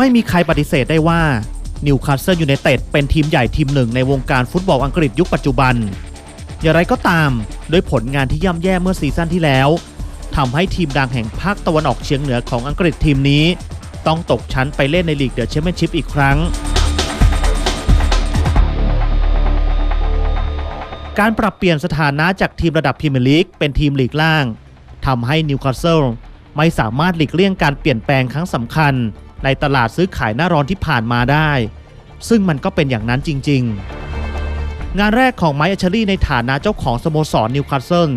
ไม่มีใครปฏิเสธได้ว่านิวคาสเซิลยูไนเต็ดเป็นทีมใหญ่ทีมหนึ่งในวงการฟุตบอลอังกฤษยุคปัจจุบัน อย่างไรก็ตามด้วยผลงานที่ย่ำแย่เมื่อซีซั่นที่แล้วทำให้ทีมดังแห่งภาคตะวันออกเฉียงเหนือของอังกฤษทีมนี้ ต้องตกชั้นไปเล่นในลีกเดอะแชมเปี้ยนชิพอีกครั้ง การปรับเปลี่ยนสถานะจากทีมระดับพรีเมียร์ลีกเป็นทีมลีกล่างทำให้นิวคาสเซิลไม่สามารถหลีกเลี่ยงการเปลี่ยนแปลงครั้งสำคัญ ในตลาดซื้อขายหน้าร้อนที่ผ่านมาได้ ซึ่งมันก็เป็นอย่างนั้นจริง ๆ งานแรกของไมค์อัชลีในฐานะเจ้าของสโมสรนิวคาสเซิล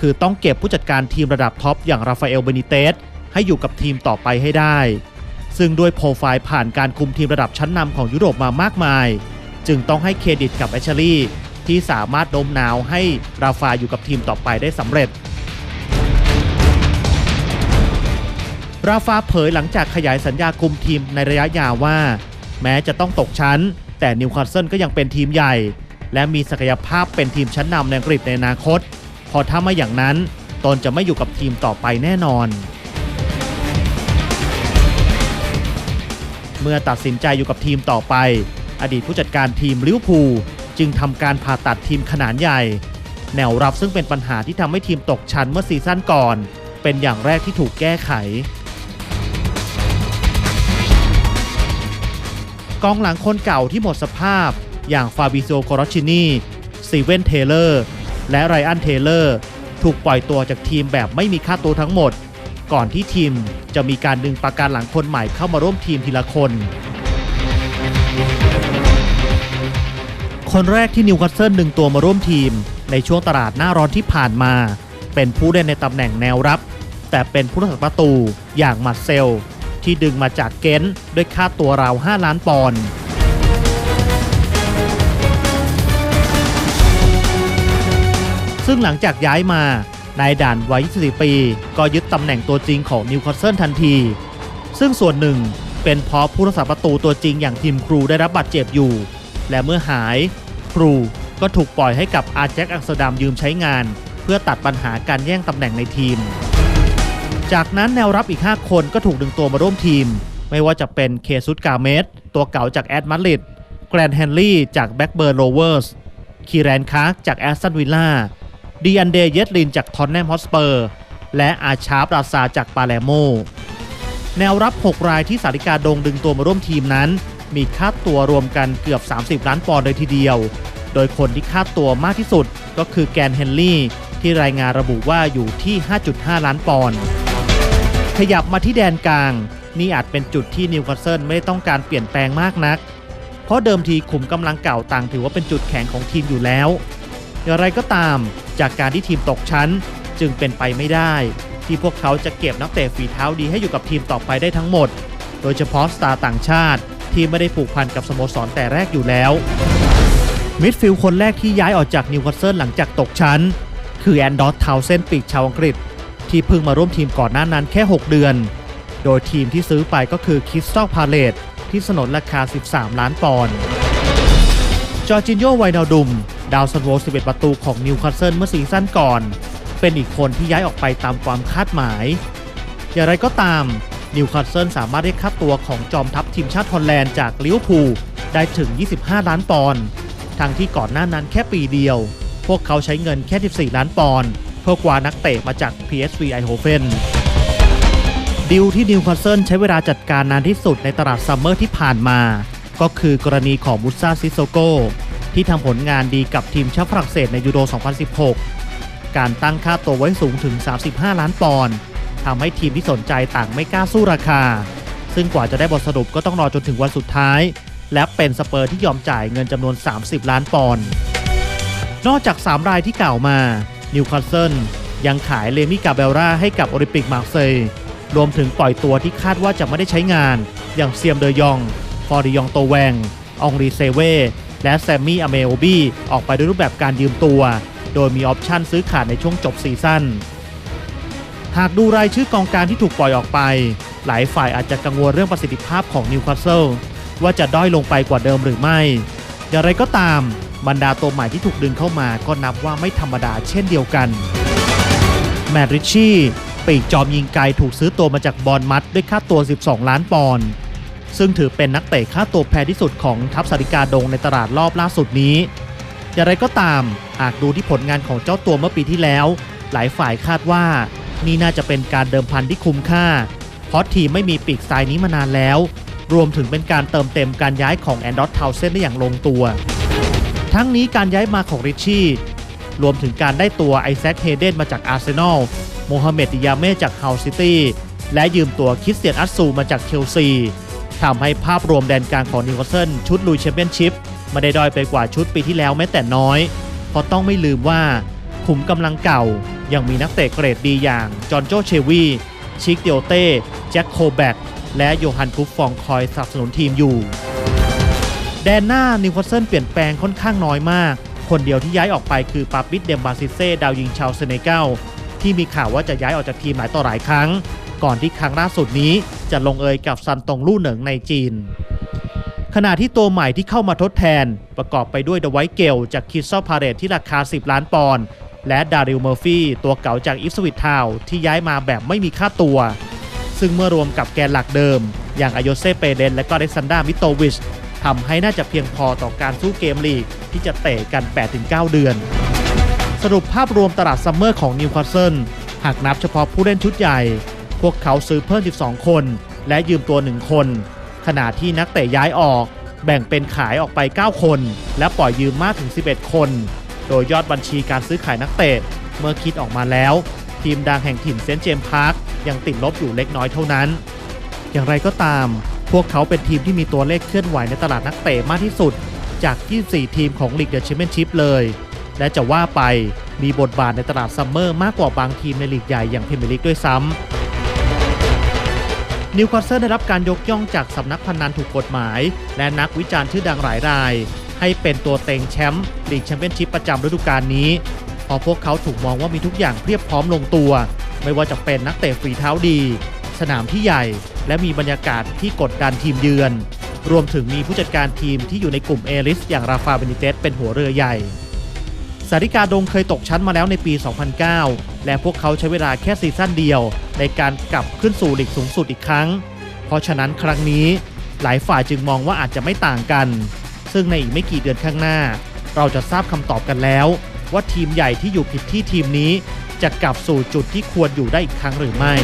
คือต้องเก็บผู้จัดการทีมระดับท็อปอย่างราฟาเอลเบนิเตสให้อยู่กับทีมต่อไปให้ได้ ซึ่งด้วยโปรไฟล์ผ่านการคุมทีมระดับชั้นนำของยุโรปมามากมาย จึงต้องให้เครดิตกับแอชลีที่สามารถโน้มน้าวให้ราฟาอยู่กับทีมต่อไปได้สำเร็จ ราฟาเผยหลังจากขยายสัญญาคุมทีมในระยะยาวว่า แม้จะต้องตกชั้น แต่นิวคาสเซิลก็ยังเป็นทีมใหญ่ และมีศักยภาพเป็นทีมชั้นนำในอังกฤษในอนาคต พอถ้าไม่อย่างนั้น ตนจะไม่อยู่กับทีมต่อไปแน่นอน เมื่อตัดสินใจอยู่กับทีมต่อไป อดีตผู้จัดการทีมลิเวอร์พูลจึงทำการผ่าตัดทีมขนาดใหญ่ แนวรับซึ่งเป็นปัญหาที่ทำให้ทีมตกชั้นเมื่อซีซั่นก่อน เป็นอย่างแรกที่ถูกแก้ไข กองหลังคนเก่าที่หมดสภาพ อย่างฟาบิโซโครชินีซีเวนเทเลอร์ และไรอันเทเลอร์ ถูกปล่อยตัวจากทีมแบบไม่มีค่าตัวทั้งหมด ก่อนที่ทีมจะมีการดึงประการหลังคนใหม่เข้ามาร่วมทีมทีละคน คนแรกที่นิวคาสเซิลดึงตัวมาร่วมทีม ในช่วงตลาดหน้าร้อนที่ผ่านมา เป็นผู้เล่นในตำแหน่งแนวรับ แต่เป็นผู้รักษาประตูอย่างมาร์เซล ที่ดึงมาจากเกนด้วยค่าตัวราว 5 ล้านปอนด์ซึ่งหลังจากย้ายมานายด่านวัย 24 ปี ก็ยึดตำแหน่งตัวจริงของนิวคาสเซิลทันที ซึ่งส่วนหนึ่งเป็นเพราะผู้รักษาประตูตัวจริงอย่างทีมครูได้รับบาดเจ็บอยู่ และเมื่อหาย ครูก็ถูกปล่อยให้กับอาแจ็คอัมสเดัมยืมใช้งาน เพื่อตัดปัญหาการแย่งตำแหน่งในทีม จากนั้นแนวรับอีก 5 คนก็ถูกดึงตัวมาร่วมทีม ไม่ว่าจะเป็นเคซุสกาเมสตัวเก่าจากแอดมาดริดแกรนแฮนลี่จากแบ็กเบิร์นโรเวอร์สคีแรนคาร์กจากแอสตันวิลล่าดีอันเดเยตลินจากทอนแนมฮอสเปอร์ และอาชาร์ปราซาจากปาเลโม แนวรับ 6 รายที่สาริกาดงดึงตัวมาร่วมทีมนั้น มีค่าตัวรวมกันเกือบ 30 ล้านปอนด์เลยทีเดียว โดยคนที่ค่าตัวมากที่สุดก็คือแกนเฮนรี่ที่รายงานระบุว่าอยู่ที่ 5.5 ล้านปอนด์ ขยับมาที่แดนกลาง นี่อาจเป็นจุดที่นิวคาสเซิลไม่ได้ต้องการเปลี่ยนแปลงมากนัก เพราะเดิมทีขุมกำลังเก่าต่างถือว่าเป็นจุดแข็งของทีมอยู่แล้ว อย่างไรก็ตามจากการที่ทีมตกชั้นจึงเป็นไปไม่ได้ ที่พวกเขาจะเก็บนักเตะฝีเท้าดีให้อยู่กับทีมต่อไปได้ทั้งหมด โดยเฉพาะสตาร์ต่างชาติที่ไม่ได้ผูกพันกับสโมสรแต่แรกอยู่แล้ว มิดฟิลด์คนแรกที่ย้ายออกจากนิวคาสเซิลหลังจากตกชั้น คือแอนดอสทาวเซนปีกชาวอังกฤษ ที่เพิ่งมาร่วมทีมก่อนหน้านั้นแค่ 6 เดือน โดยทีมที่ซื้อไปก็คือคิสตัลพาเลตที่สนนราคา 13 ล้านปอนด์จอร์จินโยไวนาดุม ดาวซันโว11 ประตูของนิวคาสเซิลเมื่อซีซั่นก่อน เป็นอีกคนที่ย้ายออกไปตามความคาดหมาย อย่างไรก็ตามนิวคาสเซิลสามารถได้ค่าตัวของจอมทัพทีมชาติฮอลแลนด์จากลิเวอร์พูลได้ถึง 25 ล้านปอนด์ทั้งที่ก่อนหน้านั้นแค่ปีเดียว พวกเขาใช้เงินแค่ 14 ล้านปอนด์ เพื่อกวานักเตะมาจาก PSV Eindhoven ดิวที่นิวคาสเซิลใช้เวลาจัดการนานที่สุดในตลาดซัมเมอร์ที่ผ่านมา ก็คือกรณีของมุซาซิโซโกที่ทำผลงานดีกับทีมชาติฝรั่งเศสในยูโร 2016 การตั้งค่าตัวไว้สูงถึง 35 ล้านปอนด์ทำให้ทีมที่สนใจต่างไม่กล้าสู้ราคา ซึ่งกว่าจะได้บทสรุปก็ต้องรอจนถึงวันสุดท้าย และเป็นสเปอร์ที่ยอมจ่ายเงินจำนวน 30 ล้านปอนด์ นอกจาก 3 รายที่กล่าวมา นิวคาสเซิลยังขายเลมิกาเบลราให้กับโอลิมปิกมาร์เซย์รวมถึงปล่อยตัวที่คาดว่าจะไม่ได้ใช้งาน อย่างเซียมเดยอง ฟอร์ดิยองโตแวง องรีเซเว และแซมมี่อเมโอบี้ออกไปด้วยรูปแบบการยืมตัว โดยมีออปชั่นซื้อขาดในช่วงจบซีซั่น หากดูรายชื่อกองการที่ถูกปล่อยออกไป หลายฝ่ายอาจจะกังวลเรื่องประสิทธิภาพของนิวคาสเซิลว่าจะด้อยลงไปกว่าเดิมหรือไม่ อย่างไรก็ตาม บรรดาตัวใหม่ที่ถูกดึงเข้ามาก็นับว่าไม่ธรรมดาเช่นเดียวกัน แมดริชี่ปีกจอมยิงไกลถูกซื้อตัวมาจากบอลมัดด้วยค่าตัว 12 ล้านปอนด์ซึ่งถือเป็นนักเตะค่าตัวแพงที่สุดของทัพสาริกาดงในตลาดรอบล่าสุดนี้ อย่างไรก็ตามหากดูที่ผลงานของเจ้าตัวเมื่อปีที่แล้ว หลายฝ่ายคาดว่านี่น่าจะเป็นการเดิมพันที่คุ้มค่า เพราะทีมไม่มีปีกสายนี้มานานแล้ว รวมถึงเป็นการเติมเต็มการย้ายของแอนดรอสเทาเซนได้อย่างลงตัว ทั้งนี้การย้ายมาของริชชี่ รวมถึงการได้ตัวไอแซคเฮเดนมาจากอาร์เซนอลโมฮัมเหม็ดดิยาเม่จากเฮาซิตี้ และยืมตัวคิสเตียนอัสซูมาจากเชลซีทำให้ภาพรวมแดนกลางของนิวคาสเซิลชุดลุยแชมเปี้ยนชิพไม่ได้ด้อยไปกว่าชุดปีที่แล้วแม้แต่น้อย เพราะต้องไม่ลืมว่าขุมกำลังเก่ายังมีนักเตะเกรดดีอย่าง จอห์นโจเชวี ชิคเดียเต้ แจ็คโคแบกและโยฮันกุฟฟองคอยสนับสนุนทีมอยู่ แดนหน้านิวคาสเซิลเปลี่ยนแปลงค่อนข้างน้อยมาก คนเดียวที่ย้ายออกไปคือปาปิดเดมบาซิเซ่ดาวยิงชาวเซเนกัลที่มีข่าวว่าจะย้ายออกจากทีมหลายต่อหลายครั้ง ก่อนที่ครั้งล่าสุดนี้จะลงเอยกับซันตงลู่เหนิงในจีน ขณะที่ตัวใหม่ที่เข้ามาทดแทน ประกอบไปด้วยเดไวท์เกลจากคิสซอพาเรตที่ราคา 10 ล้านปอนด์และดาริลเมอร์ฟี่ตัวเก่าจากอิฟสวิตทาวที่ย้ายมาแบบไม่มีค่าตัว ซึ่งเมื่อรวมกับแกนหลักเดิม อย่างอโยเซเปเดนและก็เดซันดามิโตวิช ทำให้น่าจะเพียงพอต่อการสู้เกมลีก ที่จะเตะกัน 8-9 เดือน สรุปภาพรวมตลาดซัมเมอร์ของนิวคาสเซิลหากนับเฉพาะผู้เล่นชุดใหญ่ พวกเขาซื้อเพิ่ม 12 คน และยืมตัว 1 คน ขณะที่นักเตะย้ายออก แบ่งเป็นขายออกไป 9 คน และปล่อยยืมมากถึง 11 คน โดยยอดบัญชีการซื้อขายนักเตะเมื่อคิดออกมาแล้ว ทีมดังแห่งถิ่นเซนต์เจมส์พาร์คยังติดลบอยู่เล็กน้อยเท่านั้น อย่างไรก็ตาม วกเขาเป็นทีมที่มีตัวเลขเคลื่อนไหวในตลาดนักเตะมากที่สุด จาก 24 ทีมของลีกเดอะแชมเปี้ยนชิพเลย และจะว่าไปมีบทบาทในตลาดซัมเมอร์มากกว่าบางทีมในลีกใหญ่อย่างพรีเมียร์ลีกด้วยซ้ำนิวคาสเซิลได้รับการยกย่องจากสำนักพนันถูกกฎหมาย และนักวิจารณ์ชื่อดังหลายราย ให้เป็นตัวเต็งแชมป์ลีกแชมเปี้ยนชิพประจำฤดูกาลนี้เพราะพวกเขาถูกมองว่ามีทุกอย่างเพียบพร้อมลงตัว ไม่ว่าจะเป็นนักเตะฝีเท้าดี สนามที่ใหญ่ และมีบรรยากาศที่กดดันทีมเยือน รวมถึงมีผู้จัดการทีมที่อยู่ในกลุ่มเอลิสอย่างราฟาเบนิเตสเป็นหัวเรือใหญ่สาริกาดงเคยตกชั้นมาแล้วในปี 2009 และพวกเขาใช้เวลาแค่ซีซั่นเดียว ในการกลับขึ้นสู่ลีกสูงสุดอีกครั้ง เพราะฉะนั้นครั้งนี้หลายฝ่ายจึงมองว่าอาจจะไม่ต่างกัน ซึ่งในอีกไม่กี่เดือนข้างหน้า เราจะทราบคำตอบกันแล้ว ว่าทีมใหญ่ที่อยู่ผิดที่ทีมนี้ จะกลับสู่จุดที่ควรอยู่ได้อีกครั้งหรือไม่